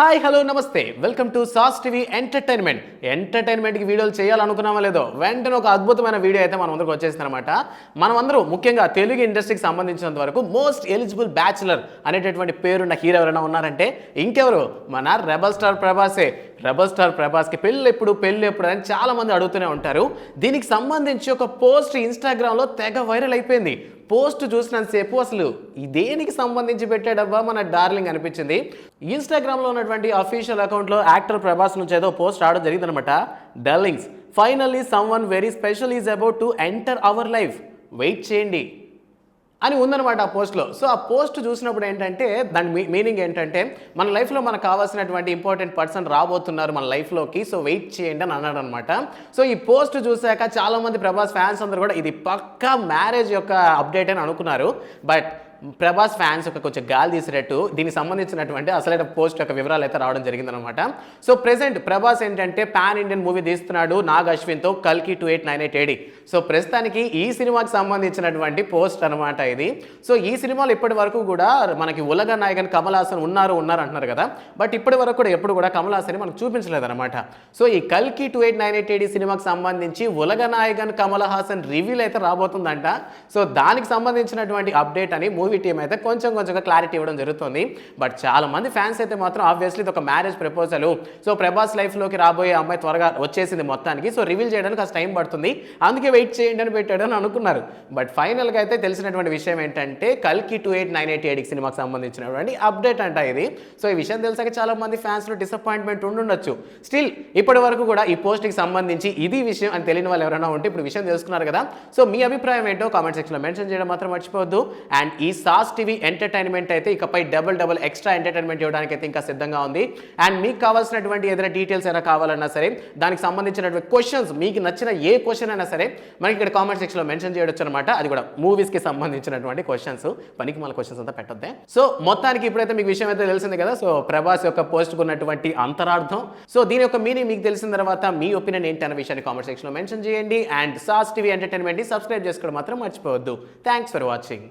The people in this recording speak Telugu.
హాయ్ హలో నమస్తే. Welcome to SAS TV entertainment. ఎంటర్టైన్మెంట్కి వీడియోలు చేయాలనుకున్నామా లేదో వెంటనే ఒక అద్భుతమైన వీడియో అయితే మనం అందరికి వచ్చేసింది అనమాట మనమందరూ ముఖ్యంగా తెలుగు ఇండస్ట్రీకి సంబంధించినంత వరకు మోస్ట్ ఎలిజిబుల్ బ్యాచులర్ అనేటటువంటి పేరున్న హీరో ఎవరైనా ఉన్నారంటే ఇంకెవరు? మన రెబల్ స్టార్ ప్రభాసే. రెబల్ స్టార్ ప్రభాస్కి పెళ్ళి ఎప్పుడు పెళ్ళి ఎప్పుడు అని చాలామంది అడుగుతూనే ఉంటారు. దీనికి సంబంధించి ఒక పోస్ట్ ఇన్స్టాగ్రామ్లో తెగ వైరల్ అయిపోయింది. పోస్ట్ చూసినంతసేపు అసలు దేనికి సంబంధించి పెట్టాడబ్బా మన డార్లింగ్ అనిపించింది. ఇన్స్టాగ్రామ్లో ఉన్నటువంటి అఫీషియల్ అకౌంట్లో యాక్టర్ ప్రభాస్ నుంచి ఏదో పోస్ట్ రావడం జరిగిందనమాట. Darlings finally someone very special is about to enter our life. Wait చేయండి. అని ఉందన్నమాట ఆ పోస్ట్లో. సో ఆ పోస్ట్ చూసినప్పుడు ఏంటంటే దాని మీ మీనింగ్ ఏంటంటే మన లైఫ్లో మనకు కావాల్సినటువంటి ఇంపార్టెంట్ పర్సన్ రాబోతున్నారు మన లైఫ్లోకి సో వెయిట్ చేయండి అని అన్నాడు అనమాట సో ఈ పోస్ట్ చూశాక చాలామంది ప్రభాస్ ఫ్యాన్స్ అందరూ కూడా ఇది పక్కా మ్యారేజ్ యొక్క అప్డేట్ అని అనుకున్నారు. బట్ ప్రభాస్ ఫ్యాన్స్ ఒక కొంచెం గాలి తీసినట్టు దీనికి సంబంధించినటువంటి అసలైన పోస్ట్ యొక్క వివరాలు అయితే రావడం జరిగిందనమాట సో ప్రెసెంట్ ప్రభాస్ ఏంటంటే పాన్ ఇండియన్ మూవీ తీస్తున్నాడు నాగ్ అశ్విన్తో కల్కి two eight nine eight AD so ప్రస్తుతానికి ఈ సినిమాకి సంబంధించినటువంటి పోస్ట్ అనమాట ఇది. సో ఈ సినిమాలో ఇప్పటి వరకు కూడా మనకి ఉలగ నాయకన్ కమల్ హాసన్ ఉన్నారు ఉన్నారు అంటున్నారు కదా. బట్ ఇప్పటి వరకు కూడా ఎప్పుడు కూడా కమల్ హాసన్ మనకు చూపించలేదన్నమాట. సో ఈ కల్కి two eight nine eight AD సినిమాకి సంబంధించి ఉలగ నాయకన్ కమల్ హాసన్ రివ్యూలు అయితే రాబోతుందంట. సో దానికి సంబంధించినటువంటి అప్డేట్ అని మూవీ టీం అయితే కొంచెం కొంచెంగా క్లారిటీ ఇవ్వడం జరుగుతుంది. బట్ చాలా మంది ఫ్యాన్స్ అయితే మాత్రం ఆబ్వియస్లీ ఇది ఒక మ్యారేజ్ ప్రపోజల్ సో ప్రభాస్ లైఫ్లోకి రాబోయే అమ్మాయి త్వరగా వచ్చేసింది మొత్తానికి. సో రివీల్ చేయడానికి కాస్త టైం పడుతుంది. అందుకే వెయిట్ చేయండి అని పెట్టాడు అని అనుకున్నారు. బట్ ఫైనల్గా అయితే తెలిసినటువంటి విషయం ఏంటంటే కల్కి టూ ఎయిట్ నైన్ ఎయిట్ ఎయిట్కి సినిమాకి సంబంధించినటువంటి అప్డేట్ అంట ఇది. సో ఈ విషయం తెలిసాక చాలా మంది ఫ్యాన్స్లో డిసప్పాయింట్మెంట్ ఉండుండొచ్చు. స్టిల్ ఇప్పటి వరకు కూడా ఈ పోస్ట్కి సంబంధించి ఇది విషయం అని తెలియని వాళ్ళు ఎవరైనా ఉంటే ఇప్పుడు విషయం తెలుసుకున్నారు కదా. సో మీ అభిప్రాయం ఏంటో కామెంట్ సెక్షన్లో మెన్షన్ చేయడం మాత్రం మర్చిపోవద్దు. అండ్ ఈ సాస్ టీవీ ఎంటర్టైన్మెంట్ అయితే ఇకపై డబుల్ డబుల్ ఎక్స్ట్రా ఎంటర్టైన్మెంట్ ఇవ్వడానికి అయితే ఇంకా సిద్ధంగా ఉంది. అండ్ మీకు కావాల్సినటువంటి ఏదైనా డీటెయిల్స్ అయినా కావాలన్నా సరే దానికి సంబంధించినటువంటి క్వశ్చన్స్ మీకు నచ్చిన ఏ క్వశ్చన్ అయినా సరే మనకి ఇక్కడ కామెంట్ సెక్షన్లో మెన్షన్ చేయొచ్చు అనమాట అది కూడా మూవీస్కి సంబంధించినటువంటి క్వశ్చన్స్ పనికి మన క్వశ్చన్స్ అంతా పెట్టొద్దే. సో మొత్తానికి ఇప్పుడైతే మీకు విషయం అయితే తెలిసింది కదా. సో ప్రభాస్ యొక్క పోస్ట్ ఉన్నటువంటి అంతరార్థం. సో దీని యొక్క మీనింగ్ మీకు తెలిసిన తర్వాత మీ ఒపీనియన్ ఏంటి అన్న విషయాన్ని కామెంట్ సెక్షన్లో మెన్షన్ చేయండి. అండ్ సాస్ టీవీ ఎంటర్టైన్మెంట్ని సబ్స్క్రైబ్ చేసుకోవడం మాత్రం మర్చిపోవద్దు. Thanks for watching